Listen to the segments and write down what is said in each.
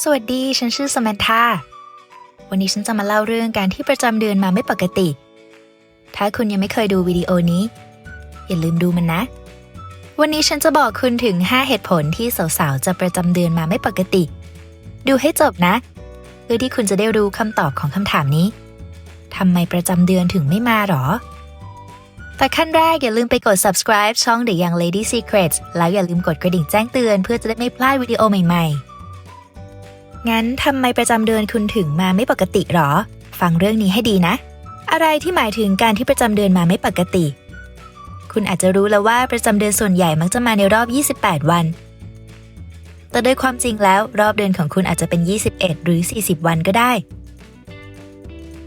สวัสดี ฉันชื่อสมันธาวันนี้ฉันจะมาเล่าเรื่องการที่ประจำเดือนมาไม่ปกติ ถ้าคุณยังไม่เคยดูวิดีโอนี้ อย่าลืมดูมันนะ วันนี้ฉันจะบอกคุณถึง 5 เหตุผลที่สาวๆ จะประจำเดือนมาไม่ปกติ ดูให้จบนะ เพื่อที่คุณจะได้รู้คำตอบของคำถามนี้ทำไมประจำเดือนถึงไม่มาหรอ แต่ขั้นแรกอย่าลืมไปกด subscribe ช่อง The Young Lady Secrets แล้วอย่าลืมกดกระดิ่งแจ้งเตือนเพื่อจะได้ไม่พลาดวิดีโอใหม่ๆ งั้นทำไมประจำเดือนคุณถึงมาไม่ปกติหรอ ฟังเรื่องนี้ให้ดีนะ อะไรที่หมายถึงการที่ประจำเดือนมาไม่ปกติ คุณอาจจะรู้แล้วว่าประจำเดือนส่วนใหญ่มักจะมาในรอบ 28 วัน แต่โดยความจริงแล้วรอบเดือนของคุณอาจจะเป็น 21 หรือ 40 วันก็ได้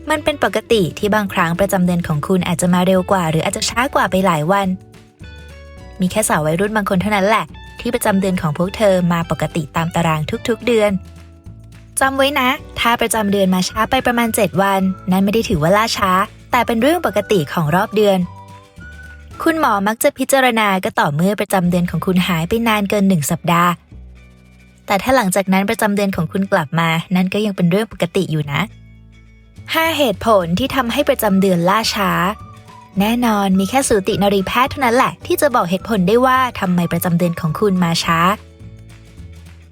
มันเป็นปกติที่บางครั้งประจำเดือนของคุณอาจจะมาเร็วกว่า หรืออาจจะช้ากว่าไปหลายวัน มีแค่สาววัยรุ่นบางคนเท่านั้นแหละที่ประจำเดือนของพวกเธอมาปกติตามตารางทุกๆเดือน จำไว้นะ ถ้าประจำเดือนมาช้าไปประมาณ 7 วัน นั้นไม่ได้ถือว่าล่าช้า แต่เป็นเรื่องปกติของรอบเดือน คุณหมอมักจะพิจารณาก็ต่อเมื่อประจำเดือนของคุณหายไปนานเกินหนึ่งสัปดาห์ แต่ถ้าหลังจากนั้นประจำเดือนของคุณกลับมา นั่นก็ยังเป็นเรื่องปกติอยู่นะ 5 เหตุผลที่ทำให้ประจำเดือนล่าช้า แน่นอนมีแค่สูตินรีแพทย์เท่านั้นแหละ ที่จะบอกเหตุผลได้ว่าทำไมประจำเดือนของคุณมาช้า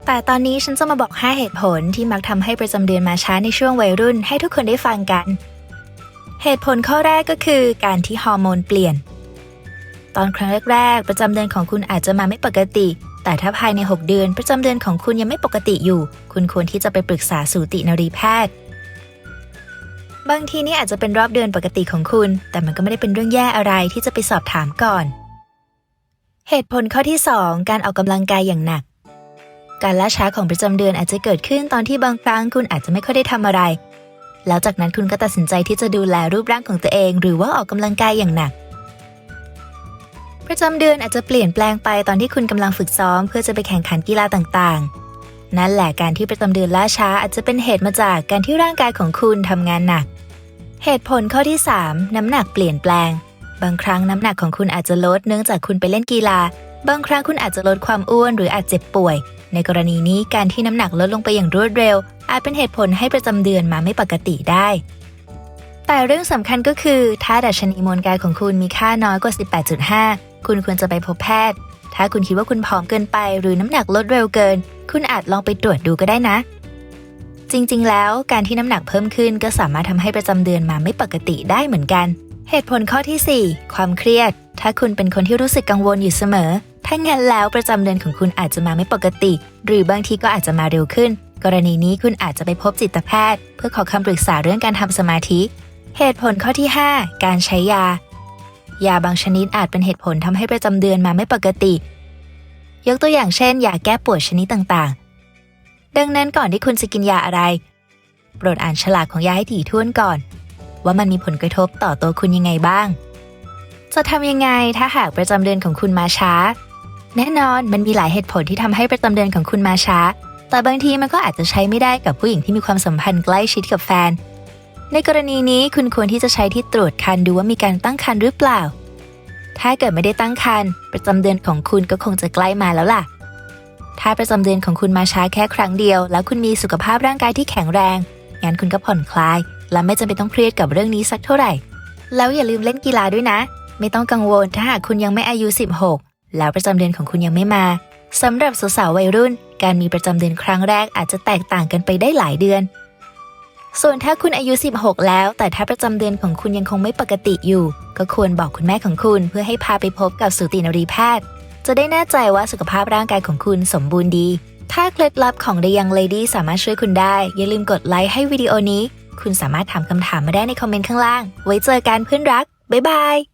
แต่ตอนนี้ฉันจะมาบอก 5 เหตุผลที่มักทำให้ประจำเดือนมาช้าในช่วงวัยรุ่นให้ทุกคนได้ฟังกัน เหตุผลข้อแรกก็คือการที่ฮอร์โมนเปลี่ยน ตอนครั้งแรกๆ ประจำเดือนของคุณอาจจะมาไม่ปกติ แต่ถ้าภายใน 6 เดือน ประจำเดือนของคุณยังไม่ปกติอยู่ คุณควรที่จะไปปรึกษาสูตินรีแพทย์ บางทีนี่อาจจะเป็นรอบเดือนปกติของคุณ แต่มันก็ไม่ได้เป็นเรื่องแย่อะไรที่จะไปสอบถามก่อน เหตุผลข้อที่ 2 การออกกำลังกายอย่างหนัก การล่าช้าของประจำเดือนอาจจะเกิดขึ้นตอนที่บางครั้งคุณอาจจะไม่ค่อยได้ทำอะไร แล้วจากนั้นคุณก็ตัดสินใจที่จะดูแลรูปร่างของตัวเอง หรือว่าออกกำลังกายอย่างหนัก ประจำเดือนอาจจะเปลี่ยนแปลงไปตอนที่คุณกำลังฝึกซ้อม เพื่อจะไปแข่งขันกีฬาต่างๆ นั่นแหละการที่ประจำเดือนล่าช้าอาจจะเป็นเหตุมาจากการที่ร่างกายของคุณทำงานหนัก เหตุผลข้อที่ 3 น้ำหนักเปลี่ยนแปลง บางครั้งน้ำหนักของคุณอาจจะลดเนื่องจากคุณไปเล่นกีฬา บางครั้งคุณอาจจะลดความอ้วนหรืออาจเจ็บป่วย ในกรณีนี้การที่น้ำหนักลดลงไปอย่างรวดเร็ว อาจเป็นเหตุผลให้ประจำเดือนมาไม่ปกติได้ แต่เรื่องสำคัญก็คือ ถ้าดัชนีมวลกายของคุณมีค่าน้อยกว่า 18.5 คุณควรจะไปพบแพทย์ ถ้าคุณคิดว่าคุณผอมเกินไป หรือน้ำหนักลดเร็วเกิน คุณอาจลองไปตรวจดูก็ได้นะ จริงๆ แล้วการที่น้ำหนักเพิ่มขึ้นก็สามารถทำให้ประจำเดือนมาไม่ปกติได้เหมือนกัน เหตุผลข้อที่ 4 ความเครียด ถ้าคุณเป็นคนที่รู้สึกกังวลอยู่เสมอ ถ้างั้นแล้วประจำเดือนของคุณอาจจะมาไม่ปกติ หรือบางทีก็อาจจะมาเร็วขึ้น กรณีนี้คุณอาจจะไปพบจิตแพทย์ เพื่อขอคำปรึกษาเรื่องการทำสมาธิ เหตุผลข้อที่ 5 การใช้ยา ยาบางชนิดอาจเป็นเหตุผลทำให้ประจำเดือนมาไม่ปกติ ยกตัวอย่างเช่นยาแก้ปวดชนิดต่างๆ ดังนั้นก่อนที่คุณจะกินยาอะไร โปรดอ่านฉลากของยาให้ถี่ถ้วนก่อน ว่ามันมีผลกระทบต่อตัวคุณยังไงบ้างจะทำยังไงถ้าหากประจำเดือนของคุณมาช้า แน่นอนมันมีหลายเหตุผลที่ทำให้ประจำเดือนของคุณมาช้า แต่บางทีมันก็อาจจะใช้ไม่ได้กับผู้หญิงที่มีความสัมพันธ์ใกล้ชิดกับแฟน ในกรณีนี้คุณควรที่จะใช้ที่ตรวจคันดูว่ามีการตั้งครรภ์หรือเปล่า ถ้าเกิดไม่ได้ตั้งครรภ์ประจำเดือนของคุณก็คงจะใกล้มาแล้วล่ะ ถ้าประจำเดือนของคุณมาช้าแค่ครั้งเดียว แล้วคุณมีสุขภาพร่างกายที่แข็งแรงงั้นคุณก็ผ่อนคลาย และไม่จำเป็นต้องเครียดกับเรื่องนี้สักเท่าไหร่ แล้วอย่าลืมเล่นกีฬาด้วยนะ ไม่ต้องกังวลถ้าหากคุณยังไม่อายุ 16 แล้วประจำเดือนของคุณยังไม่มาสำหรับสาวๆวัยรุ่น การมีประจำเดือนครั้งแรกอาจจะแตกต่างกันไปได้หลายเดือน ส่วนถ้าคุณอายุ 16 แล้ว แต่ถ้าประจำเดือนของคุณยังคงไม่ปกติอยู่ ก็ควรบอกคุณแม่ของคุณ เพื่อให้พาไปพบกับสูตินรีแพทย์ จะได้แน่ใจว่าสุขภาพร่างกายของคุณสมบูรณ์ดี ถ้าเคล็ดลับของ The Young Lady สามารถช่วยคุณได้ อย่าลืมกดไลค์ให้วิดีโอนี้ คุณสามารถถามคำถามมาได้ในคอมเมนต์ข้างล่าง ไว้เจอกันเพื่อนรัก บ๊ายบาย